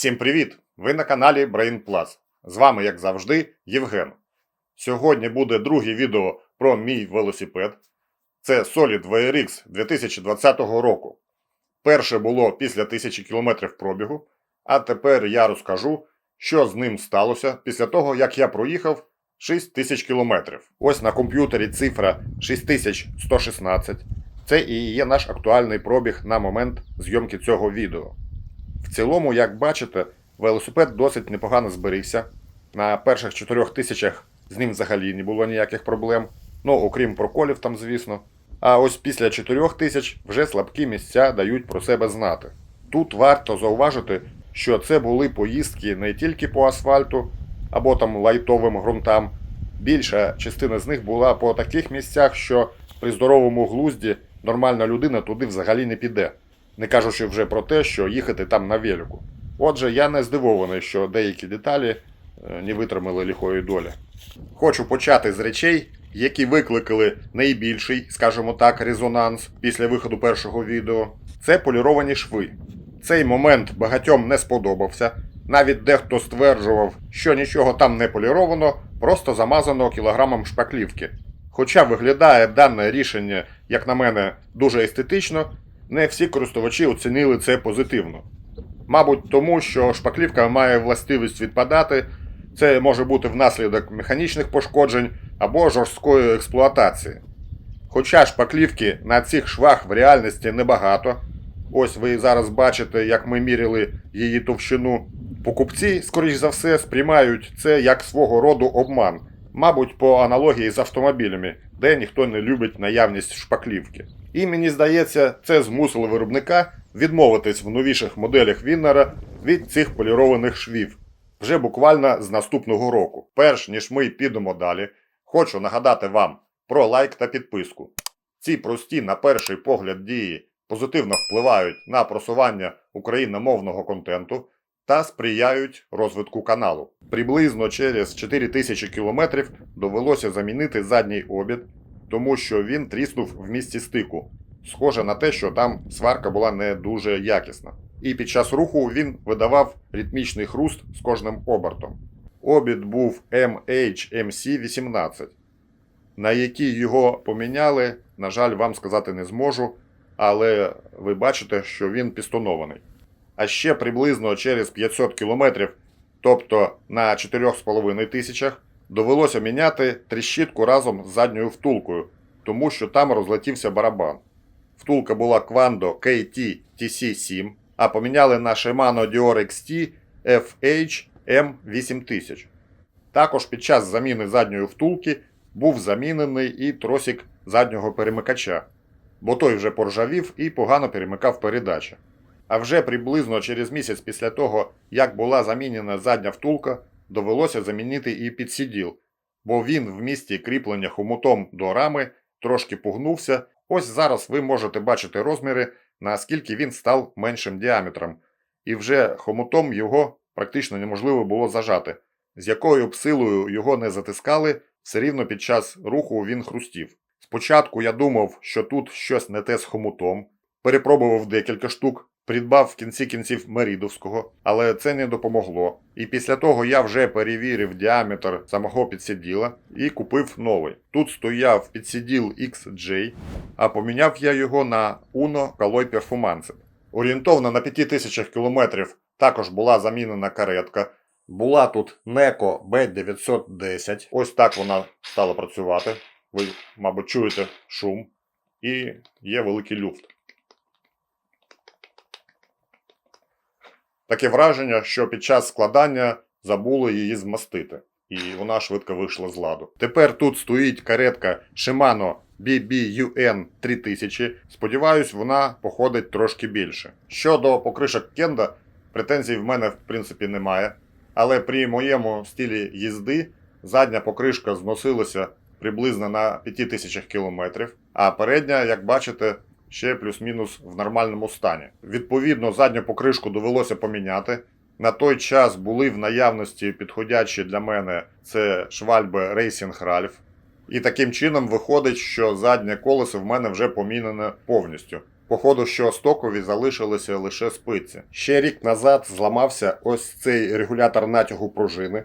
Всім привіт! Ви на каналі Brain Plus. З вами, як завжди, Євген. Сьогодні буде друге відео про мій велосипед. Це Solid VRX 2020 року. Перше було після 1000 км пробігу, а тепер я розкажу, що з ним сталося після того, як я проїхав 6000 км. Ось на комп'ютері цифра 6116. Це і є наш актуальний пробіг на момент зйомки цього відео. В цілому, як бачите, велосипед досить непогано зберігся. На перших 4 тисячах з ним взагалі не було ніяких проблем. Ну, окрім проколів там, звісно. А ось після 4 тисяч вже слабкі місця дають про себе знати. Тут варто зауважити, що це були поїздки не тільки по асфальту або там лайтовим ґрунтам. Більша частина з них була по таких місцях, що при здоровому глузді нормальна людина туди взагалі не піде не кажучи вже про те, що їхати там на велику. Отже, я не здивований, що деякі деталі е, не витримали лихої долі. Хочу почати з речей, які викликали найбільший, скажімо так, резонанс після виходу першого відео. Це поліровані шви. Цей момент багатьом не сподобався. Навіть дехто стверджував, що нічого там не поліровано, просто замазано кілограмом шпаклівки. Хоча виглядає дане рішення, як на мене, дуже естетично, не всі користувачі оцінили це позитивно. Мабуть, тому що шпаклівка має властивість відпадати, це може бути внаслідок механічних пошкоджень або жорсткої експлуатації. Хоча шпаклівки на цих швах в реальності небагато. Ось ви зараз бачите, як ми міряли її товщину. Покупці, скоріш за все, сприймають це як свого роду обман, мабуть, по аналогії з автомобілями, де ніхто не любить наявність шпаклівки. І мені здається, це змусило виробника відмовитись в новіших моделях Віннера від цих полірованих швів вже буквально з наступного року. Перш ніж ми підемо далі, хочу нагадати вам про лайк та підписку. Ці прості, на перший погляд, дії позитивно впливають на просування україномовного контенту та сприяють розвитку каналу. Приблизно через 4000 кілометрів довелося замінити задній обід тому що він тріснув в місці стику. Схоже на те, що там сварка була не дуже якісна. І під час руху він видавав ритмічний хруст з кожним обертом. Обід був MHMC18, на який його поміняли, на жаль, вам сказати не зможу, але ви бачите, що він пістонований. А ще приблизно через 500 км, тобто на 4,5 тисячах, Довелося міняти тріщітку разом з задньою втулкою, тому що там розлетівся барабан. Втулка була Quando KT TC7, а поміняли на Shimano Dior XT FH M8000. Також під час заміни задньої втулки був замінений і тросик заднього перемикача, бо той вже поржавів і погано перемикав передачі. А вже приблизно через місяць після того, як була замінена задня втулка, довелося замінити і підсіділ, бо він в місті кріплення хомутом до рами трошки пугнувся. Ось зараз ви можете бачити розміри, наскільки він став меншим діаметром, і вже хомутом його практично неможливо було зажати. З якою б силою його не затискали, все рівно під час руху він хрустів. Спочатку я думав, що тут щось не те з хомутом, перепробував декілька штук, Придбав в кінці кінців Мерідовського, але це не допомогло. І після того я вже перевірив діаметр самого підсиділа і купив новий. Тут стояв підсиділ XJ, а поміняв я його на Uno Caloi Performance. Орієнтовно на 5000 кілометрів також була замінена каретка. Була тут NECO B910. Ось так вона стала працювати. Ви, мабуть, чуєте шум. І є великий люфт. Таке враження, що під час складання забули її змастити, і вона швидко вийшла з ладу. Тепер тут стоїть каретка Shimano BBUN 3000. Сподіваюсь, вона походить трошки більше. Щодо покришок Кенда, претензій в мене в принципі немає. Але при моєму стилі їзди задня покришка зносилася приблизно на 5000 км, а передня, як бачите, ще плюс-мінус в нормальному стані. Відповідно, задню покришку довелося поміняти. На той час були в наявності підходячі для мене це швальби Racing Ralph. І таким чином виходить, що заднє колесо в мене вже помінене повністю. Походу, що стокові залишилися лише спиці. Ще рік назад зламався ось цей регулятор натягу пружини.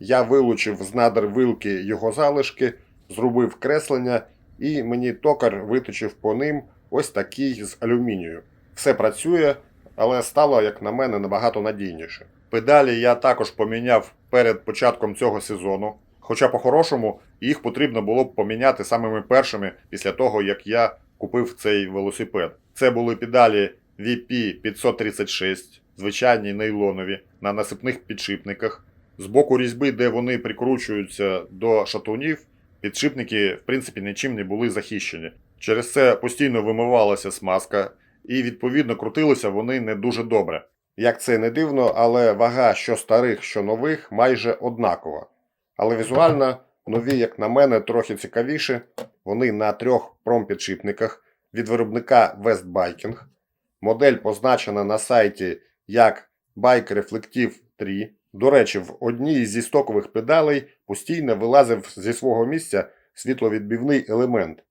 Я вилучив з надр вилки його залишки, зробив креслення, і мені токар виточив по ним ось такий з алюмінію. Все працює, але стало, як на мене, набагато надійніше. Педалі я також поміняв перед початком цього сезону. Хоча, по-хорошому, їх потрібно було б поміняти самими першими після того, як я купив цей велосипед. Це були педалі VP536, звичайні нейлонові, на насипних підшипниках. З боку різьби, де вони прикручуються до шатунів, підшипники, в принципі, нічим не були захищені. Через це постійно вимивалася смазка, і відповідно крутилися вони не дуже добре. Як це не дивно, але вага що старих, що нових майже однакова. Але візуально нові, як на мене, трохи цікавіші. Вони на трьох промпідшипниках від виробника Westbiking. Модель позначена на сайті як Bike Reflective 3. До речі, в одній зі стокових педалей постійно вилазив зі свого місця світловідбивний елемент.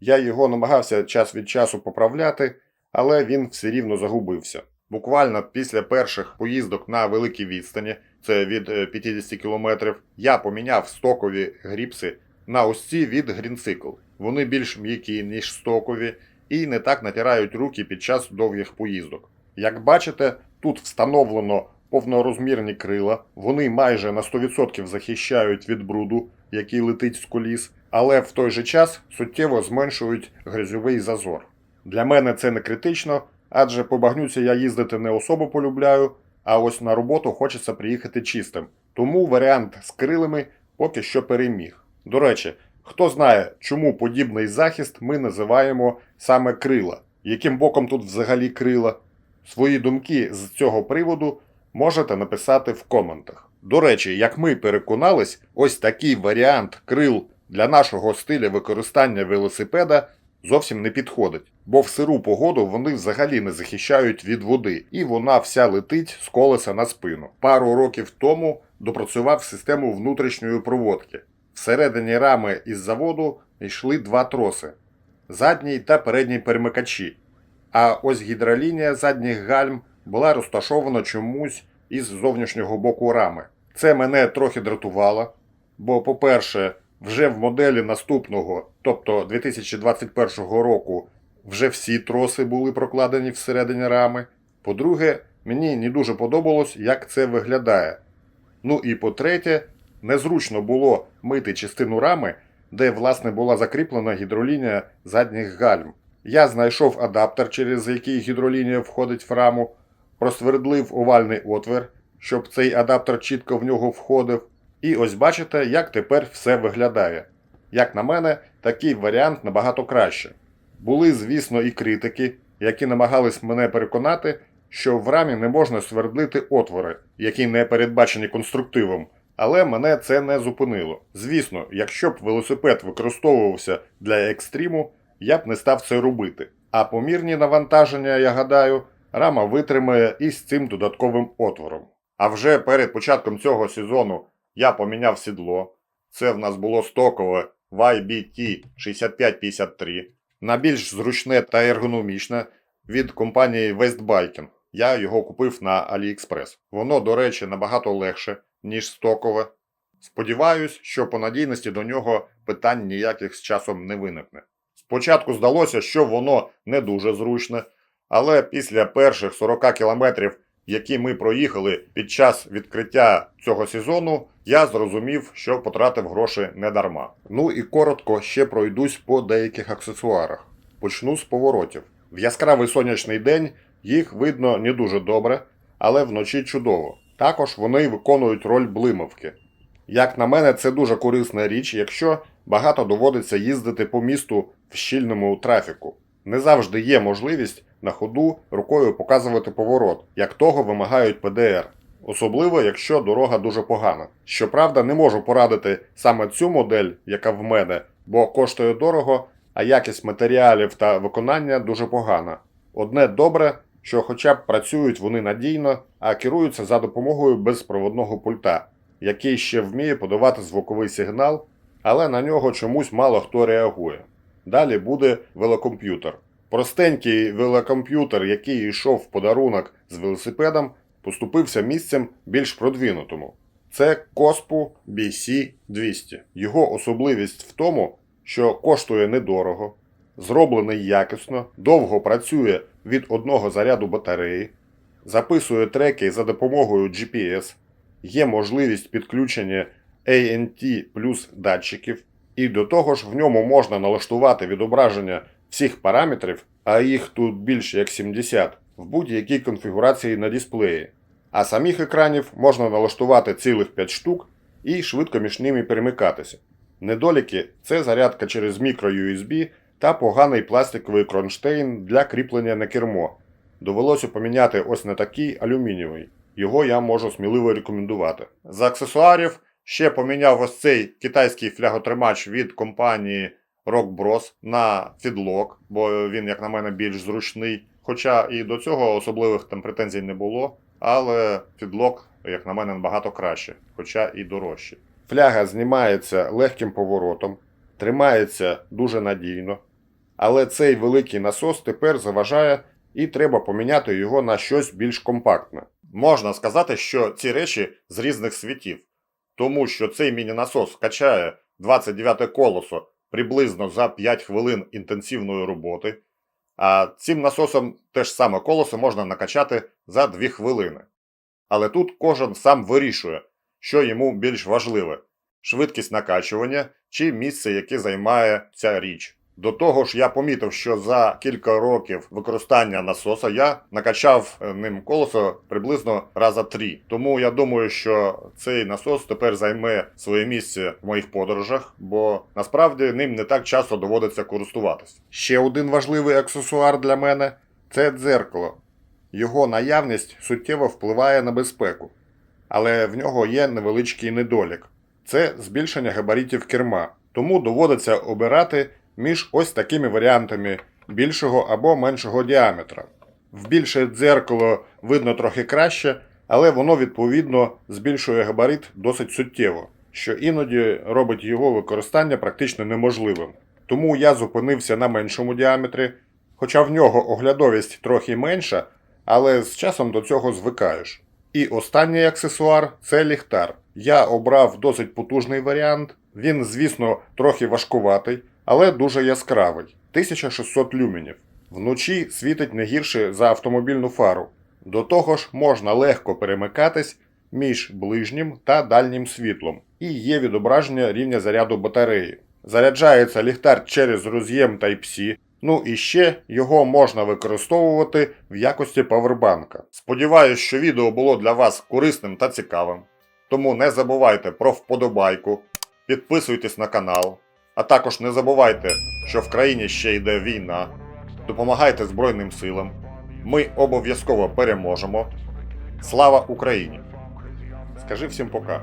Я його намагався час від часу поправляти, але він все рівно загубився. Буквально після перших поїздок на великій відстані, це від е, 50 км, я поміняв стокові гріпси на ось від Greencycle. Вони більш м'які, ніж стокові, і не так натирають руки під час довгих поїздок. Як бачите, тут встановлено повнорозмірні крила, вони майже на 100% захищають від бруду, який летить з коліс, але в той же час суттєво зменшують грязьовий зазор. Для мене це не критично, адже по багнюці я їздити не особо полюбляю, а ось на роботу хочеться приїхати чистим. Тому варіант з крилами поки що переміг. До речі, хто знає, чому подібний захист ми називаємо саме крила, яким боком тут взагалі крила? Свої думки з цього приводу можете написати в коментах. До речі, як ми переконались, ось такий варіант крил для нашого стилю використання велосипеда зовсім не підходить, бо в сиру погоду вони взагалі не захищають від води, і вона вся летить з колеса на спину. Пару років тому допрацював систему внутрішньої проводки. Всередині рами із заводу йшли два троси задній та передній перемикачі. А ось гідролінія задніх гальм була розташована чомусь із зовнішнього боку рами. Це мене трохи дратувало, бо, по-перше, вже в моделі наступного, тобто 2021 року, вже всі троси були прокладені всередині рами. По-друге, мені не дуже подобалось, як це виглядає. Ну і по-третє, незручно було мити частину рами, де власне була закріплена гідролінія задніх гальм. Я знайшов адаптер, через який гідролінія входить в раму, просвердлив овальний отвір, щоб цей адаптер чітко в нього входив. І ось бачите, як тепер все виглядає. Як на мене, такий варіант набагато краще. Були, звісно, і критики, які намагались мене переконати, що в рамі не можна свердлити отвори, які не передбачені конструктивом, але мене це не зупинило. Звісно, якщо б велосипед використовувався для екстриму, я б не став це робити. А помірні навантаження, я гадаю, рама витримає і з цим додатковим отвором. А вже перед початком цього сезону я поміняв сідло. Це в нас було стокове YBT 6553 на більш зручне та ергономічне від компанії Westbiking. Я його купив на AliExpress. Воно, до речі, набагато легше, ніж стокове. Сподіваюсь, що по надійності до нього питань ніяких з часом не виникне. Спочатку здалося, що воно не дуже зручне, але після перших 40 кілометрів, які ми проїхали під час відкриття цього сезону, я зрозумів, що потратив гроші не дарма. Ну і коротко ще пройдусь по деяких аксесуарах. Почну з поворотів. В яскравий сонячний день їх видно не дуже добре, але вночі чудово. Також вони виконують роль блимавки. Як на мене, це дуже корисна річ, якщо багато доводиться їздити по місту в щільному трафіку. Не завжди є можливість на ходу рукою показувати поворот, як того вимагають ПДР. Особливо, якщо дорога дуже погана. Щоправда, не можу порадити саме цю модель, яка в мене, бо коштує дорого, а якість матеріалів та виконання дуже погана. Одне добре, що хоча б працюють вони надійно, а керуються за допомогою безпроводного пульта, який ще вміє подавати звуковий сигнал, але на нього чомусь мало хто реагує. Далі буде велокомп'ютер. Простенький велокомп'ютер, який йшов в подарунок з велосипедом, поступився місцем більш продвинутому. Це Коспу BC200. Його особливість в тому, що коштує недорого, зроблений якісно, довго працює від одного заряду батареї, записує треки за допомогою GPS, є можливість підключення ANT плюс датчиків, і до того ж в ньому можна налаштувати відображення всіх параметрів, а їх тут більше як 70, в будь-якій конфігурації на дисплеї. А самих екранів можна налаштувати цілих 5 штук і швидко між ними перемикатися. Недоліки це зарядка через мікро-USB та поганий пластиковий кронштейн для кріплення на кермо. Довелося поміняти ось на такий алюмінієвий. Його я можу сміливо рекомендувати. З аксесуарів ще поміняв ось цей китайський фляготримач від компанії Rock Bros на фідлок, бо він, як на мене, більш зручний. Хоча і до цього особливих там претензій не було, але фідлок, як на мене, набагато краще, хоча і дорожче. Фляга знімається легким поворотом, тримається дуже надійно, але цей великий насос тепер заважає і треба поміняти його на щось більш компактне. Можна сказати, що ці речі з різних світів, тому що цей міні-насос качає 29 колесо приблизно за 5 хвилин інтенсивної роботи, а цим насосом те ж саме колесо можна накачати за 2 хвилини. Але тут кожен сам вирішує, що йому більш важливе швидкість накачування чи місце, яке займає ця річ. До того ж, я помітив, що за кілька років використання насоса я накачав е, ним колесо приблизно раза три. Тому я думаю, що цей насос тепер займе своє місце в моїх подорожах, бо насправді ним не так часто доводиться користуватись. Ще один важливий аксесуар для мене це дзеркало. Його наявність суттєво впливає на безпеку, але в нього є невеличкий недолік це збільшення габаритів керма, тому доводиться обирати між ось такими варіантами більшого або меншого діаметра. В більше дзеркало видно трохи краще, але воно відповідно збільшує габарит досить суттєво, що іноді робить його використання практично неможливим. Тому я зупинився на меншому діаметрі, хоча в нього оглядовість трохи менша, але з часом до цього звикаєш. І останній аксесуар це ліхтар. Я обрав досить потужний варіант. Він, звісно, трохи важкуватий, але дуже яскравий 1600 люменів. Вночі світить не гірше за автомобільну фару. До того ж, можна легко перемикатись між ближнім та дальнім світлом, і є відображення рівня заряду батареї. Заряджається ліхтар через роз'єм Type-C, ну і ще його можна використовувати в якості павербанка. Сподіваюсь, що відео було для вас корисним та цікавим. Тому не забувайте про вподобайку, підписуйтесь на канал, а також не забувайте, що в країні ще йде війна. Допомагайте Збройним силам. Ми обов'язково переможемо. Слава Україні! Скажи всім пока.